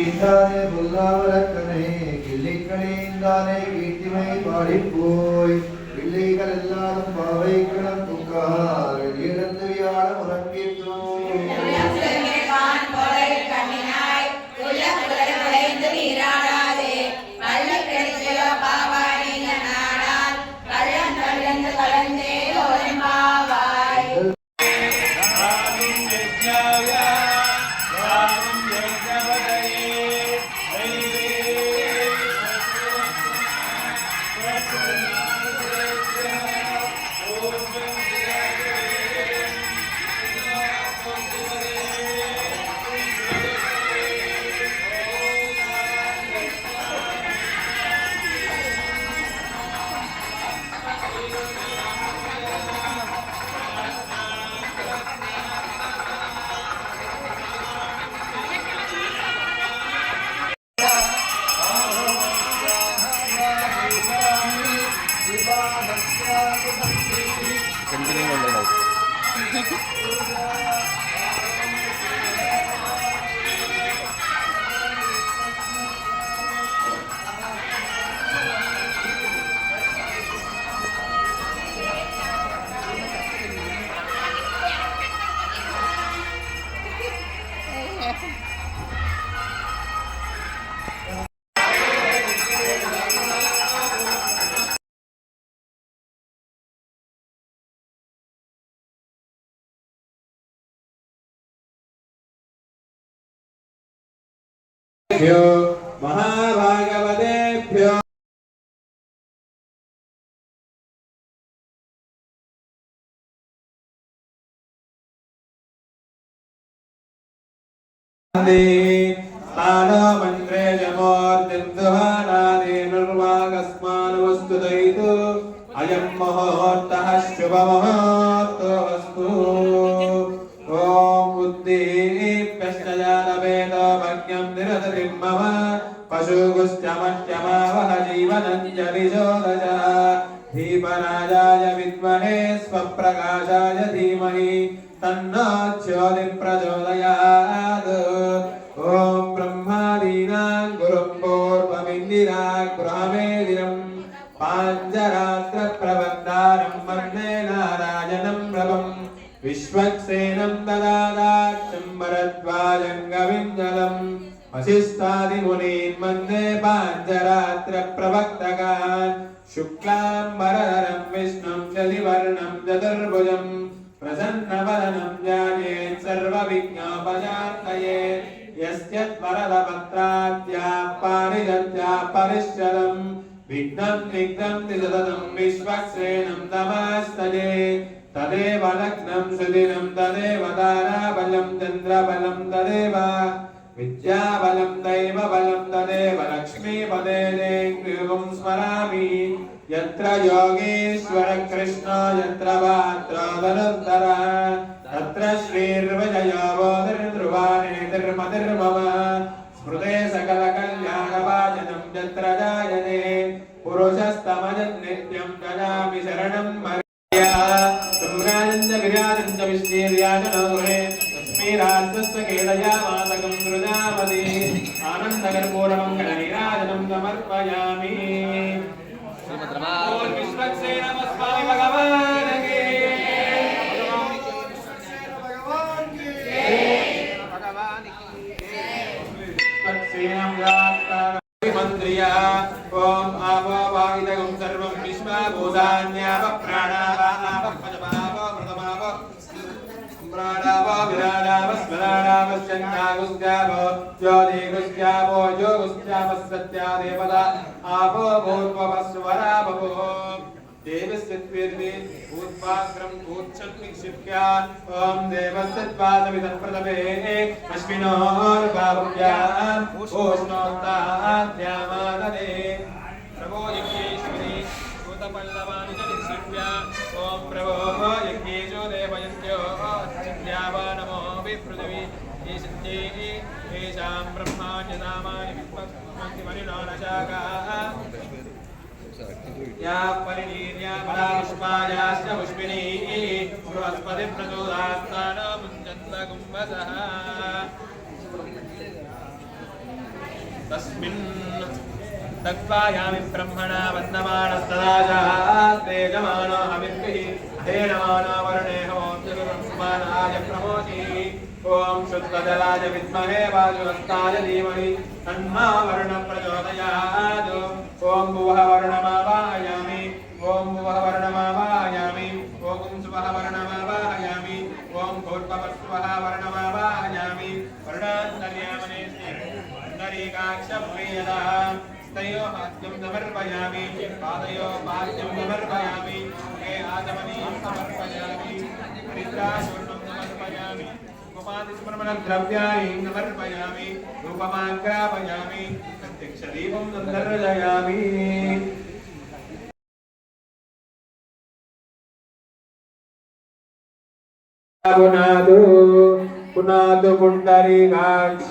ானே பொல்லாவரக்கனே கிள்ளிக்கணிந்தானே கீர்த்திமை பாடிப்போய். பிள்ளைகள் எல்லாரும் பாவைக்களம் புக்கார் Thank you. Yeah. శ్రీమద్భ్యో మహాభాగవతేభ్యో మంత్రే జమోర్దిర్దుహానాది నిర్వాగస్మాన్ వస్తుదైతు అయం మహోత్తః శుభమహోత్తో వస్తు निरतरिं मम पशुगुश्चमश्चमावह जीवनं च विशोदश धीपराजाय विद्महे स्वप्रकाशाय धीमहि तन्नो ज्योतिप्रचोदयात् ॐ ब्रह्मादीनां गुरुं पूर्वमिन्दिरा गृहमेदिरम् पाञ्चरात्रप्रबन्धारं वन्दे नारायणं प्रभम् विश्वक्सेनं ददादाक्षं भरद्वाजङ्गविञ्जलम् वसिष्ठादिमुनीन् वन्दे पाञ्चरात्रप्रवक्तकान् शुक्लाम्बरधरं विष्णुं शशिवर्णं चतुर्भुजम् प्रसन्नवदनं ध्यायेत् सर्वविघ्नोपशान्तये यस्य वरदपत्राद्या पारिदत्या परिश्चलम् विघ्नं विघ्नं त्रिसततं विश्वक्सेनं तमास्तये तदेव लग्नं सुदिनं तदेव ताराबलं चन्द्रबलं तदेव విద్యాబలం దైవ బలం తదేవ లక్ష్మీపదే దేవం స్మరామి యత్ర యోగేశ్వర కృష్ణ యత్ర పాత్రోదరుద్ధర తత్ర శ్రీర్వజయోధర్ధ్రువాణేతిర్మతిర్మమ స్మృతే సకల కళ్యాణ వాచనం యత్ర జాయతే పురుషస్తమజన్ నిత్యం దదామి శరణం మరియా సమ్రాజం చ విరాజం చ మాత సృజావతి ఆనందగర్భోరమంగళనిరాజనం సమర్పయామి. శ్రీమద్రమా విశ్వక్సే నమస్వామి భగవాన్. त्वेर्वे भूत्पात्रम् ऊच्छन् निक्षिप्य ॐ देवस्य त्वादमिदं प्रथमे अश्विनोर्भाव्याम् ओष्णोत्ताद्यामानदे प्रभो यज्ञेश्वरी भूतपल्लवानि च निक्षिप्य ॐ प्रभो यज्ञेशो देवयन्त्यो चिन्त्यावा नमो विपृथिवी ईशन्ये येषां ब्रह्माण्यनामानि विद्मन्ति मनिनानशाखाः या परिणीर्या परापुष्पायाश्च पुष्पिणी बृहस्पति प्रचोदास्तान मुञ्चन्द कुम्भसः तस्मिन् तत्त्वायामि ब्रह्मणा वन्दमानस्तदाजातेजमानो हविर्भिः धेनमानो वरुणे होमोऽप्यनुरस्मानाय प्रमोति ॐ शुद्धजलाय विद्महे वायुहस्ताय धीमहि तन्मा ఓం భువ వర్ణమావాహయామి ఓం భువ వర్ణమావాహయామి ఓం శుభ వర్ణమావాహయామి ఓం పూర్వపస్వ వర్ణమావాహయామి వర్ణాంతర్యామనే వర్ణరేకాక్షప్రియదా హస్తయో హస్తం సమర్పయామి. పాదయో పాద్యం సమర్పయామి. హే ఆగమనీయం సమర్పయామి. హరిద్రాశూర్ణం సమర్పయామి. కుమారి ద్రవ్యాన్ని సమర్పయామి. రూపమాగ్రాపయామి. శరీరం సందర్శయామి పునాదు పునాదు పుండరీకాక్ష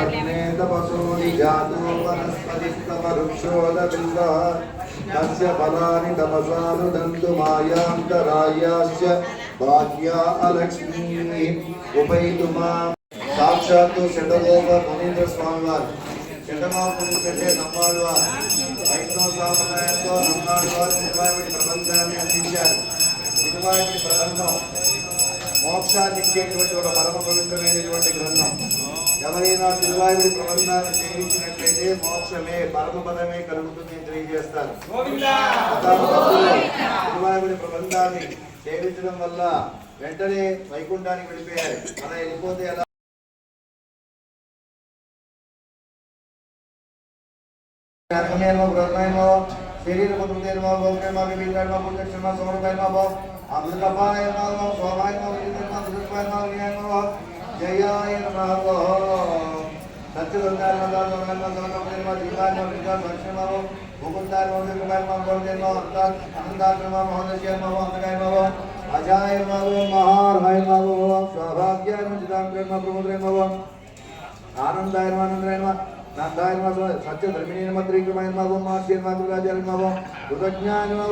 आदित्यवर्णे तपसो निजातो वनस्पतिस्तमरुक्षोदबिन्दः तस्य फलानि तपसानुदन्तु मायान्तरायाश्च भाग्या अलक्ष्मीः उपैतु माम् సాక్షాత్తు శటగోప మునీంద్ర స్వామి వారు శటగోప మునీంద్రే నమ్మాడువారు వైష్ణవ సాంప్రదాయంతో నమ్మాడువారు నిర్వాహిడి ప్రబంధాన్ని అందించారు నిర్వాహిడి ప్రబంధం మోక్షాన్ని ఇచ్చేటువంటి ఒక పరమ పవిత్రమైనటువంటి గ్రంథం. ఎవరైనా నిర్వాహిడి ప్రబంధాన్ని సేవించినట్లయితే మోక్షమే పరమ పదమే కలుగుతుంది అని తెలియజేస్తారు. నిర్వాహిడి ప్రబంధాన్ని సేవించడం వల్ల వెంటనే వైకుంఠానికి వెళ్ళిపోయారు. అలా వెళ్ళిపోతే ఎలా? ఆత్మనేనో బ్రహ్మేనో శరీరముద్రేనో భోగేనో వివిధేనో పుణ్యక్షమ సమృద్ధేనో అమృతపాయనో సోమాయనో విజితేనో సుఖపాయనో వినయనో జయాయ నమః సత్యదంతాయ నమః దీపాయ నమః లక్ష్మణో ముకుందాయ నమః కుమార నమః గోవిందో అంతాత్ అనంతాయ నమః మహోదయ నమః అంతకాయ నమః అజాయ నమః మహార్హాయ నమః సౌభాగ్యాయ నమః చిదాంగ్రే నమః ప్రముద్రే ఆనందాయ నమః. ఆనందాయ నాందాయ నమః సత్య ధర్మిణీ నమః త్రికమాయ నమః మార్గ్య నమః దుర్గాజాయ నమః కృతజ్ఞాయ నమః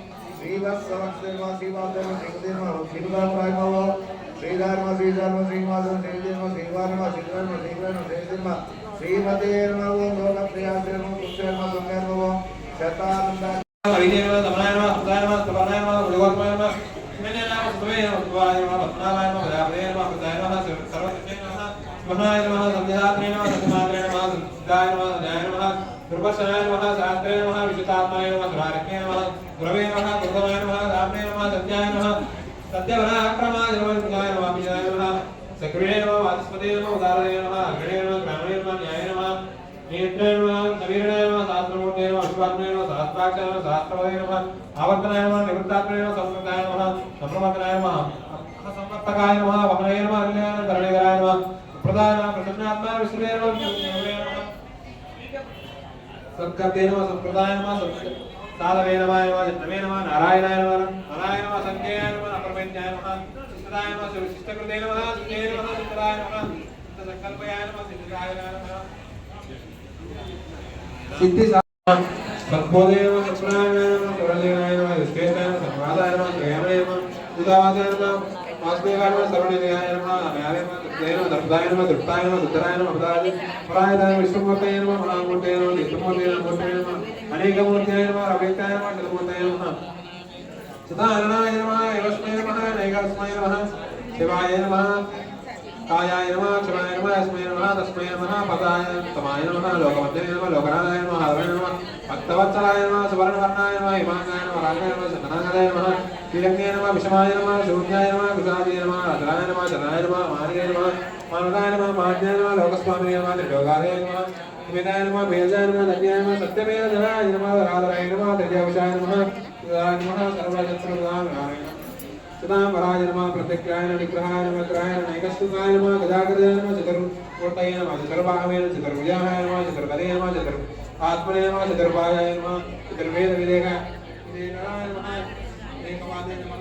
నారాయణ నమః త్రిపురాయ నమః దివ్య నమః దుర్గాయ నమః వాచస్పదే నమః యోగి నమః నిజాం నమః సమయ నమః నామ నమః నమః వేద్య నమః విజయ నమః సన్యాల హృదయ శ్రీదేవ శ్రీధర్మ శ్రీధర్మ శ్రీదేవ శ్రీధర్మ శ్రీధర్మ శ్రీధర్మ శతానంద శాస్త్రే విశుతాత్మాయ గురవే నమః గురుదమాయ నమః రామే నమః సత్యాయ నమః సత్యవరాక్రమాయ నమః విజయాయ నమః విజయాయ నమః సక్రియ నమః వాచస్పతే నమః ఉదారయ నమః అగ్రయ నమః గ్రామణే నమః న్యాయ నమః నేత్రాయ నమః కవీరాయ నమః శాస్త్రమూర్తే నమః అశుభాత్మనే నమః శాస్త్రాక్షర నమః శాస్త్రవదే నమః ఆవర్తనాయ నమః నివృత్తాత్మనే నమః సంస్కృతాయ సంవర్తకాయ అన్యాయ ప్రధాన ప్రసన్నాత్మ విష్ణువే సంప్రదాయ సాధవే నమాయ నమః జనమే నమః నారాయణాయ నమః నారాయణ నమః సంఖ్యాయ నమః అప్రమేత్యాయ నమః శిష్టదాయ నమః శిష్టకృతే నమః శిష్టే నమః శిష్టదాయ నమః సంకల్పయాయ నమః సిద్ధిదాయ నమః సిద్ధి సద్బోధే నమః సత్ప్రాయ నమః సర్వదేవాయ నమః విశ్వేశాయ నమః సర్వాదాయ నమః శ్రేయామయ వాసుదేవాయ సర్వనిధయాయ అపదాయ పరాయదాయ విష్ణుమూర్తయ మహామూర్తయ నిత్యమూర్తయ మూర్తయ అనేకమూర్తయ నమః రవేతాయ నమః చతుర్మూర్తయ నమః సదారణాయ నమః యోస్మయ నమః శివాయ నమః కాయాయ నమః క్షమాయ నమః అస్మై నమః తస్మై నమః పదాయ తమాయ లోకనాథాయ హరవే భక్తవత్సలాయ సువర్ణవర్ణాయ హిమాంగాయ చందనాగరాయ శ్రీరంగే విషమాయ శూన్యాయ చంద్రాయ త్రిలోకాలయ వేదాయ నమః భేజాయ నమః నద్యాయ నమః సత్యమేవ జనాయ నమః రాధరాయ నమః త్రిజావిషాయ నమః సుధాయ నమః సర్వశత్రుదాయ నమః సదాంబరాయ నమ ప్రత్యక్షాయ నిగ్రహాయ నమ గ్రహాయ నైకస్తుకాయ నమ గజాగ్రజాయ నమ చతుర్మూర్తయ నమ చతుర్బాహవే నమ చతుర్భుజాయ నమ చతుర్గదే నమ చతుర్ ఆత్మనే నమ చతుర్భాగాయ నమ చతుర్వేద వివేక వివేకాయ నమ ఏకవాదే నమ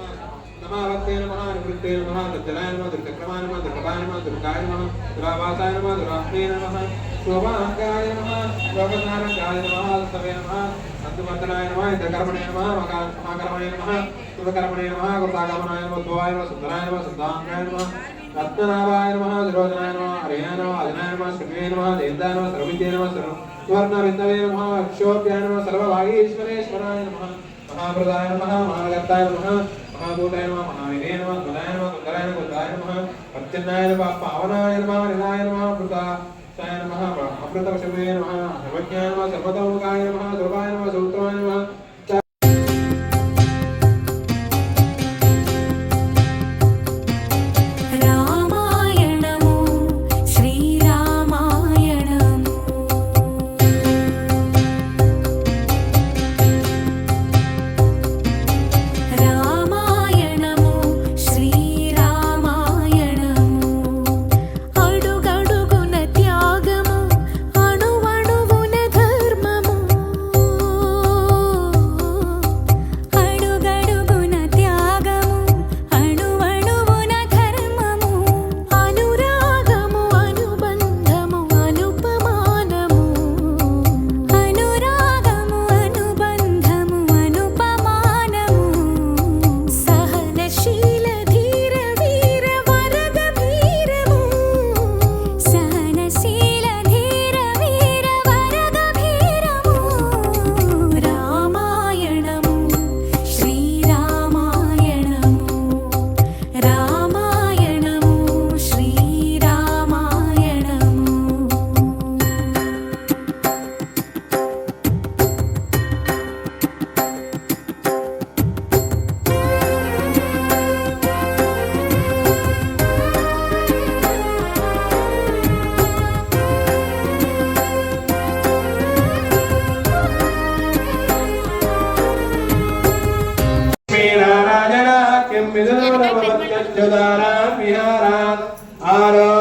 నమావత్తే నమ నివృత్తే నమ దుర్జనాయ నమ దుర్గక్రమాయ నమ దుర్గపాయ నమ దుర్గాయ నమ దురావాసాయ నమ దురాత్మే నమ శోభాంకాయ నమ లోకనారకాయ నమ అల్పవే నమ అందువర్ధనాయ నమ ఇంద్రకర్మణే నమ మహాకర్మణే నమ శుభకర్మణే నమ కృతాగమనాయ నమ ద్వాయ నమ సుందరాయ నమ సుందాంగాయ నమ రత్ననాభాయ నమ దురోధనాయ నమ హరయ నమ అజనాయ నమ శృణ్వే నమ దేందాయ నమ సర్వవిద్యే నమ సర్వ విందవే నమ అక్షోభ్యాయ నమ సర్వభాగేశ్వరేశ్వరాయ నమ మహాప్రదాయ నమ మహాగర్తాయ నమ మహాభూతాయ నమ మహావినే నమ గుణాయ నమ కుందరాయ నమ గుందాయ నమ ప్రత్యన్నాయ నమ పావనాయ నమ నిలాయ నమ మృత సాయ నమ అమృతవశమే నమ సర్వజ్ఞాయ నమ సర్వతోముఖాయ నమ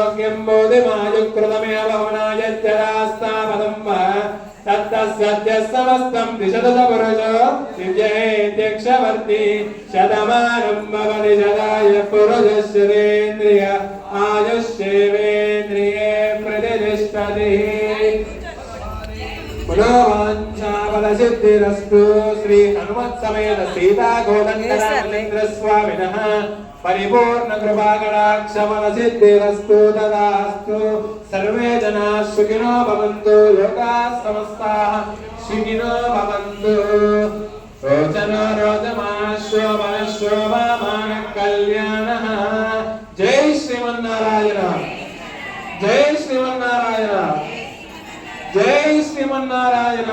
आरोग्यं बोधिमायुकृतमेव भवनायच्चरास्तापदं वा तत्तस्य समस्तं दिशदपुरुषो दिव्येत्यक्षवर्ति शतमानं भवति शताय पुरुषश्रेन्द्रिय आयुष्येवेन्द्रिये प्रतिष्ठतिः मनोवाञ्छाबलसिद्धिरस्तु श्री हनुमत्समेत सीता गोदण्डरामेन्द्र स्वामिनः परिपूर्ण कृपाकटाक्षमलसिद्धिरस्तु तदास्तु सर्वे जनाः सुखिनो भवन्तु लोकाः समस्ताः सुखिनो भवन्तु रोचनो रोचमाश्वमः शोभामानः कल्याणः जय श्रीमन्नारायण जय श्रीमन्नारायण జై శ్రీమన్నారాయణ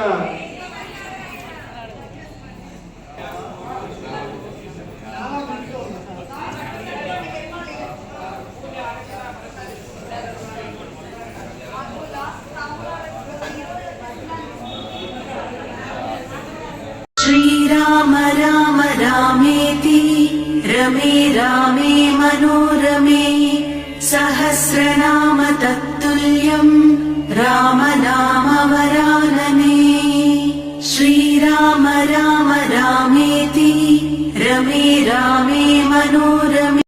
रमे रामे मनोरमे सहस्रनाम तत्तुल्यम् राम नाम वरानने श्रीराम राम रामेति रमे रामे मनोरमे